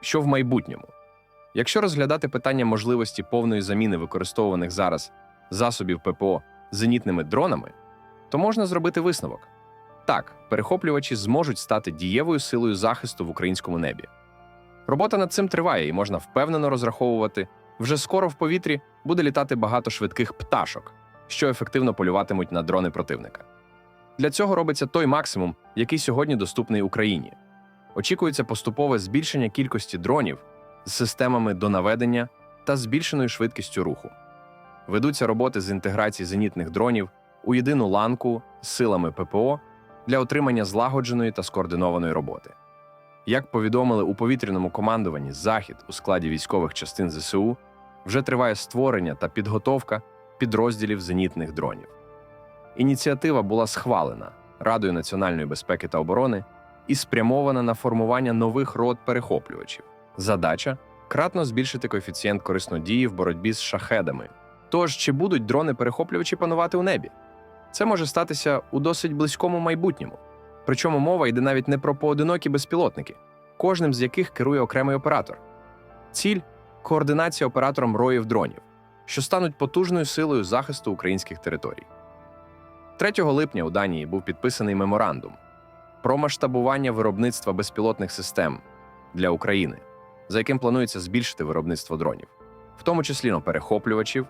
Що в майбутньому? Якщо розглядати питання можливості повної заміни використовуваних зараз засобів ППО зенітними дронами, то можна зробити висновок. Так, перехоплювачі зможуть стати дієвою силою захисту в українському небі. Робота над цим триває і можна впевнено розраховувати, вже скоро в повітрі буде літати багато швидких пташок, що ефективно полюватимуть на дрони противника. Для цього робиться той максимум, який сьогодні доступний Україні. Очікується поступове збільшення кількості дронів з системами до наведення та збільшеною швидкістю руху. Ведуться роботи з інтеграції зенітних дронів у єдину ланку з силами ППО для отримання злагодженої та скоординованої роботи. Як повідомили у повітряному командуванні Захід у складі військових частин ЗСУ, вже триває створення та підготовка підрозділів зенітних дронів. Ініціатива була схвалена Радою національної безпеки та оборони і спрямована на формування нових род перехоплювачів. Задача кратно збільшити коефіцієнт кориснодії в боротьбі з шахедами. Тож, чи будуть дрони-перехоплювачі панувати у небі? Це може статися у досить близькому майбутньому. Причому мова йде навіть не про поодинокі безпілотники, кожним з яких керує окремий оператор. Ціль координація оператором роїв дронів, що стануть потужною силою захисту українських територій. 3 липня у Данії був підписаний меморандум про масштабування виробництва безпілотних систем для України, за яким планується збільшити виробництво дронів, в тому числі на перехоплювачів,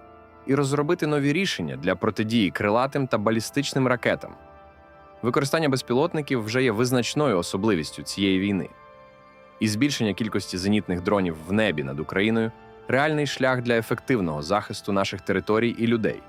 і розробити нові рішення для протидії крилатим та балістичним ракетам. Використання безпілотників вже є визначною особливістю цієї війни. І збільшення кількості зенітних дронів в небі над Україною реальний шлях для ефективного захисту наших територій і людей.